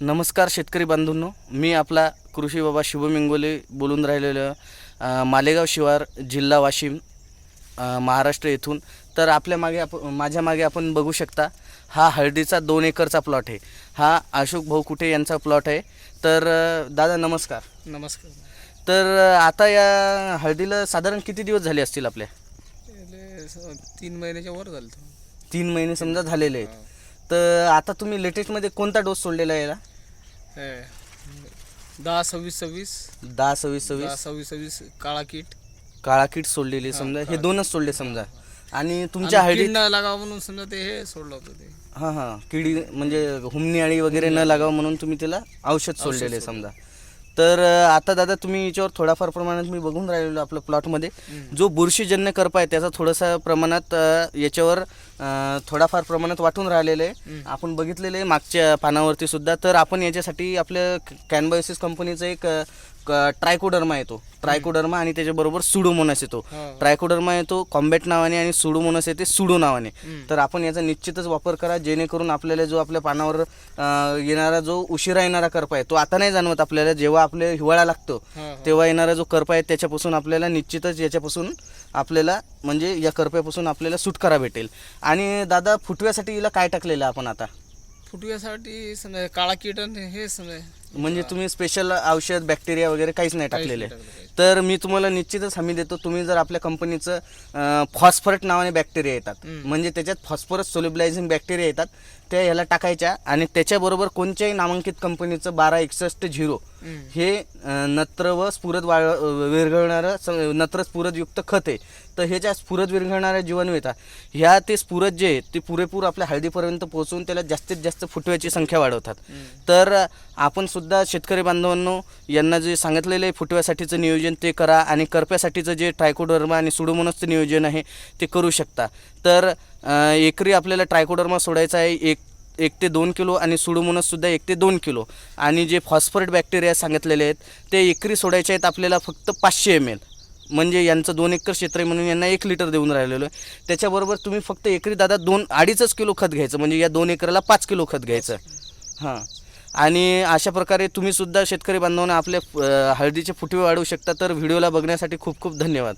नमस्कार शेतकरी बांधूंनो. मी आपला कृषी बाबा शुभम इंगोले बोलून राहिलेलं मालेगाव शिवार जिल्हा वाशिम महाराष्ट्र येथून. तर आपल्या मागे आप माझ्या मागे आपण बघू शकता हा हळदीचा दोन एकरचा प्लॉट आहे. हा अशोक भाऊ कुठे यांचा प्लॉट आहे. तर दादा नमस्कार. नमस्कार. तर आता या हळदीला साधारण किती दिवस झाले असतील आपल्या? तीन महिन्याच्या वर झालं. तीन महिने समजा झालेले आहेत. तर आता तुम्ही लेटेस्टमध्ये कोणता डोस सोडलेला आहे याला? हे, दहा सव्वीस सव्वीस. दहा सव्वीस दहा सव्वीस सव्वीस सव्वीस काळा किट. काळा किट सोडलेली समजा. हे दोनच सोडले समजा. आणि तुमच्या कीड नाही लागावं म्हणून समजा ते हे सोडलं होतं ते. हां हां. किडी म्हणजे हुमणी आळी वगैरे न लागावं म्हणून तुम्ही त्याला औषध सोडलेले समजा. तर आता दादा तुम्ही याच्यावर थोड्याफार प्रमाणात मी बघून राहिलेलो आपल्या प्लॉटमध्ये. जो बुरशीजन्य करपा आहे त्याचा थोडासा प्रमाणात याच्यावर थोडाफार प्रमाणात वाटून राहिलेलं आहे. आपण बघितलेलं आहे मागच्या पानावरती सुद्धा. तर आपण याच्यासाठी आपल्या कॅनबायोसिस कंपनीचं एक ट्रायकोडर्मा येतो. ट्रायकोडर्मा आणि त्याच्याबरोबर सुडोमोनस येतो. ट्रायकोडर्मा येतो कॉम्बॅट नावाने आणि सुडोमोनस येते सुडो नावाने. तर आपण याचा निश्चितच वापर करा जेणेकरून आपल्याला जो आपल्या पानावर येणारा जो उशिरा येणारा करपा आहे तो आता नाही जाणवत आपल्याला. जेव्हा आपल्या हिवाळा लागतो. तेव्हा येणारा जो करपा आहे त्याच्यापासून आपल्याला निश्चितच याच्यापासून आपल्याला म्हणजे या करप्यापासून आपल्याला सुटकारा भेटेल. आणि दादा फुटव्यासाठी हिला काय टाकलेलं आपण आता? फुटव्यासाठी समजा काळा किट आणि हे समजा म्हणजे तुम्ही स्पेशल औषध बॅक्टेरिया वगैरे काहीच नाही टाकलेले. तर मी तुम्हाला निश्चितच हमी देतो तुम्ही जर आपल्या कंपनीचं फॉस्फरट नावाने बॅक्टेरिया येतात. म्हणजे त्याच्यात फॉस्फरस सोल्युबलायझिंग बॅक्टेरिया येतात त्या याला टाकायच्या आणि त्याच्याबरोबर कोणत्याही नामांकित कंपनीचं बारा एकसष्ट झिरो. हे नत्र व स्फुरद वाळ विरघळणारं स- नत्र स्फुरदयुक्त खत आहे. तर हे ज्या स्फुरद विरघळणाऱ्या जीवाणू येतात ह्या ते स्फुरद जे आहेत ते पुरेपूर आपल्या हळदीपर्यंत पोहोचून त्याला जास्तीत जास्त फुटव्याची संख्या वाढवतात. तर आपण सुद्धा शेतकरी बांधवांनो यांना जे सांगितलेलं आहे फुटव्यासाठीचं नियोजन ते करा आणि करप्यासाठीचं जे ट्रायकोडर्मा आणि सुडोमोनसचं नियोजन आहे ते करू शकता. तर एकरी आपल्याला ट्रायकोडर्मा सोडायचा आहे एक एक ते दोन किलो आणि सुडोमोनससुद्धा एक ते दोन किलो. आणि जे फॉस्फरेट बॅक्टेरिया सांगितलेले आहेत ते एकरी सोडायचे आहेत आपल्याला फक्त पाचशे एम एल म्हणजे यांचं दोन एकर क्षेत्र आहे म्हणून यांना एक लिटर देऊन राहिलेलो आहे. त्याच्याबरोबर तुम्ही फक्त एकरी दादा दोन अडीचच किलो खत घ्यायचं म्हणजे या दोन एकराला पाच किलो खत घ्यायचं. हां. आणि अशा प्रकारे तुम्हीसुद्धा शेतकरी बांधवांना आपल्या हळदीचे फुटवे वाढवू शकता तर व्हिडिओला बघण्यासाठी खूप खूप धन्यवाद.